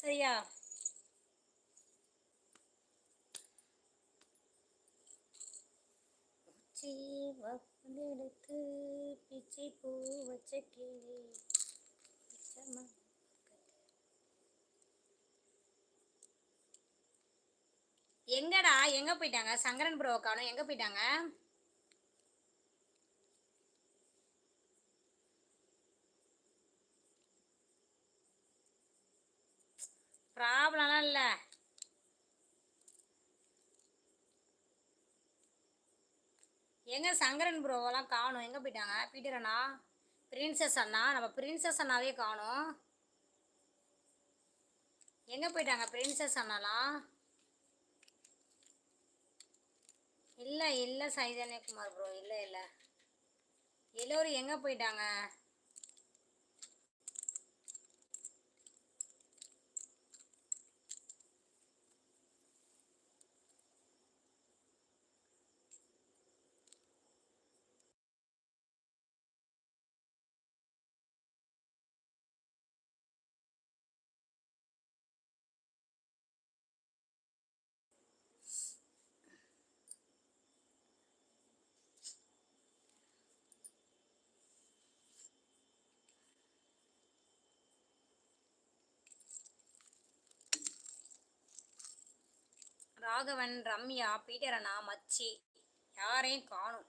சரியா? உச்சி வகுந்தெடுத்து பிச்சை பூ வச்ச கிளி எங்கடா? எங்க போயிட்டாங்க? சங்கரன் ப்ரோ காணும். எங்க போயிட்டாங்க? ப்ராப்ளம்லாம் இல்லை. எங்க சங்கரன் ப்ரோவெல்லாம் காணும். எங்கே போயிட்டாங்க? பீட்டர் அண்ணா? பிரின்சஸ் அண்ணா? நம்ம பிரின்சஸ் அண்ணாவே காணும். எங்கே போயிட்டாங்க பிரின்சஸ் அண்ணாலாம்? இல்லை இல்லை சைதன்யகுமார் ப்ரோ இல்லை இல்லை. எல்லோரும் எங்கே போயிட்டாங்க? ராகவன் ரம்யா பீட்டர் மச்சி யாரையும் காணும்.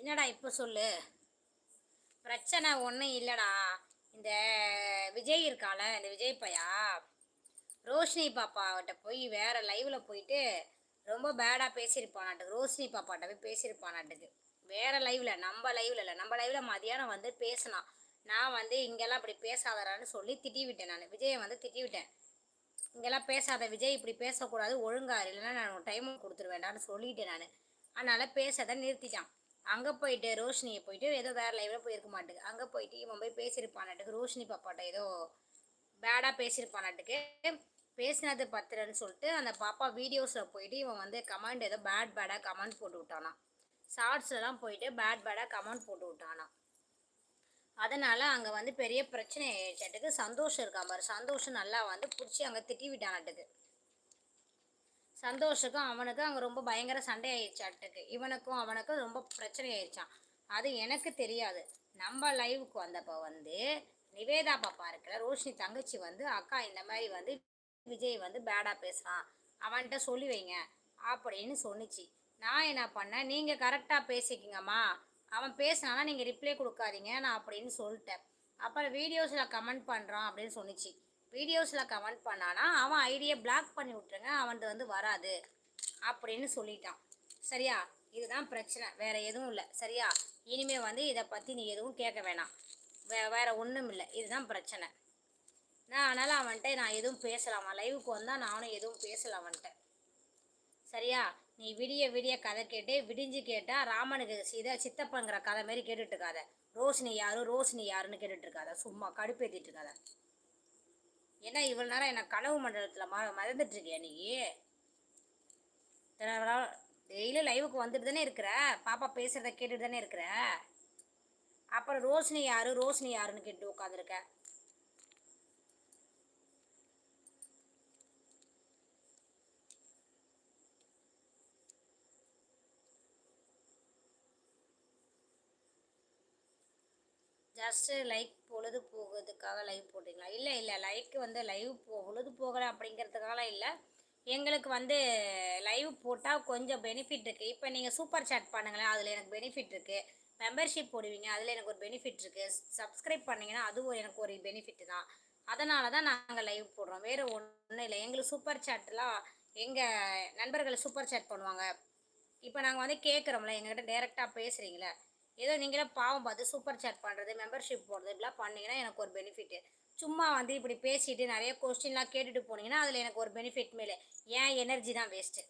என்னடா இப்போ சொல்லு? பிரச்சனை ஒன்றும் இல்லைடா. இந்த விஜய் இருக்கால இந்த விஜய் பையா? ரோஷினி பாப்பாவிட்ட போய் வேறு லைவில் போயிட்டு ரொம்ப பேடாக பேசியிருப்பானாட்டுக்கு ரோஷினி பாப்பாட்ட போய் பேசியிருப்பானாட்டுக்கு. வேறு லைவில் நம்ம லைவில் இல்லை நம்ம லைவில் மதியானம் வந்து பேசினான். நான் வந்து இங்கெல்லாம் இப்படி பேசாதடான்னு சொல்லி திட்டி விட்டேன் நான். விஜயை வந்து திட்டி விட்டேன் இங்கெல்லாம் பேசாத விஜய் இப்படி பேசக்கூடாது ஒழுங்கா இல்லைன்னா நான் டைமும் கொடுத்துருவேண்டான்னு சொல்லிட்டேன் நான். அதனால் பேசதை நிறுத்திட்டான். அங்கே போயிட்டு ரோஷினியை போயிட்டு ஏதோ வேறு லைவில் போயிருக்க மாட்டுக்கு. அங்கே போயிட்டு இவன் போய் பேசியிருப்பானாட்டுக்கு. ரோஷினி பாப்பாட்ட ஏதோ பேடாக பேசியிருப்பானாட்டுக்கு. பேசினது பத்துறன்னு சொல்லிட்டு அந்த பாப்பா வீடியோஸில் போயிட்டு இவன் வந்து கமெண்ட் ஏதோ பேட் பேடாக கமெண்ட் போட்டு விட்டானாம். ஷார்ட்ஸ்லாம் போயிட்டு பேட் பேடாக கமெண்ட் போட்டு விட்டானாம். அதனால் அங்கே வந்து பெரிய பிரச்சனை ஆயிடுச்சாட்டுக்கு. சந்தோஷம் இருக்கான் பாரு. சந்தோஷம் நல்லா வந்து பிடிச்சி அங்கே திட்டி விட்டானாட்டுக்கு சந்தோஷுக்கும் அவனுக்கும் அங்கே ரொம்ப பயங்கர சண்டை ஆயிடுச்சாட்டுக்கு இவனுக்கும் அவனுக்கும் ரொம்ப பிரச்சனை ஆயிடுச்சான் அது எனக்கு தெரியாது. நம்ம லைவுக்கு வந்தப்போ வந்து நிவேதா பாப்பா இருக்கிற ரோஷினி தங்கச்சி வந்து அக்கா இந்த மாதிரி வந்து விஜய் வந்து பேடாக பேசுகிறான் அவன்கிட்ட சொல்லி வைங்க அப்படின்னு சொன்னிச்சு. நான் என்ன பண்ணேன்? நீங்கள் கரெக்டாக பேசிக்கிங்கம்மா. அவன் பேசினானா நீங்கள் ரிப்ளை கொடுக்காதீங்க நான் அப்படின்னு சொல்லிட்டேன். அப்புறம் வீடியோஸில் கமெண்ட் பண்ணுறான் அப்படின்னு சொன்னிச்சு. வீடியோஸில் கமெண்ட் பண்ணானா அவன் ஐடியை பிளாக் பண்ணி விட்ருங்க அவன்கிட்ட வந்து வராது அப்படின்னு சொல்லிட்டான். சரியா? இதுதான் பிரச்சனை. வேறு எதுவும் இல்லை. சரியா? இனிமேல் வந்து இதை பற்றி நீ எதுவும் கேட்க வேணாம். வே வேறு ஒன்றும் இல்லை. இதுதான் பிரச்சனை. நான் அதனால் அவன்கிட்ட நான் எதுவும் பேசலாம். லைவுக்கு வந்தால் நானும் எதுவும் பேசலாம் அவன்கிட்ட. சரியா? நீ விடிய விடிய கதை கேட்டு விடிஞ்சு கேட்டால் ராமனுக்கு சீதை சித்தப்பங்கிற கதை மாதிரி கேட்டுட்ருக்காத ரோஷினி யாரு? ரோஷினி யாருன்னு கேட்டுட்ருக்காத சும்மா கடுப்பேற்றிட்டு இருக்காத. ஏன்னா இவ்வளோ நேரம் என்ன கனவு மண்டலத்தில் ம மறந்துட்டு இருக்கியா நீ டெய்லி லைவுக்கு வந்துட்டு தானே இருக்கிற? பாப்பா பேசுகிறத கேட்டுட்டு தானே இருக்கிற? அப்புறம் ரோஷினி யாரு? ரோஷினி யாருன்னு கேட்டு உட்காந்துருக்க ஜஸ்ட்டு லைக் பொழுது போகிறதுக்காக லைவ் போடுறீங்களா? இல்லை இல்லை லைக் வந்து லைவ் போ பொழுது போகலை அப்படிங்கிறதுக்காகலாம் இல்லை. எங்களுக்கு வந்து லைவ் போட்டால் கொஞ்சம் பெனிஃபிட் இருக்குது இப்போ நீங்கள் சூப்பர் சாட் பண்ணுங்களேன் அதில் எனக்கு பெனிஃபிட் இருக்குது மெம்பர்ஷிப் போடுவீங்க அதில் எனக்கு ஒரு பெனிஃபிட் இருக்குது சப்ஸ்கிரைப் பண்ணிங்கன்னா அதுவும் எனக்கு ஒரு பெனிஃபிட் தான். அதனால தான் நாங்கள் லைவ் போடுறோம். வேறு ஒன்றும் இல்லை. எங்களுக்கு சூப்பர் சாட்லாம் எங்கள் நண்பர்கள் சூப்பர் சாட் பண்ணுவாங்க. இப்போ நாங்கள் வந்து கேட்குறோம்ல எங்ககிட்ட டேரெக்டாக பேசுகிறீங்களே ஏதோ நீங்களே பாவம் பார்த்து சூப்பர் சேட் பண்ணுறது மெம்பர்ஷிப் போடுறது இப்படிலாம் பண்ணிங்கன்னா எனக்கு ஒரு பெனிஃபிட்டு சும்மா வந்து இப்படி பேசிட்டு நிறைய கொஸ்டின்லாம் கேட்டுட்டு போனீங்கன்னா அதில் எனக்கு ஒரு பெனிஃபிட் மேலே. ஏன் எனர்ஜி தான் வேஸ்ட்டு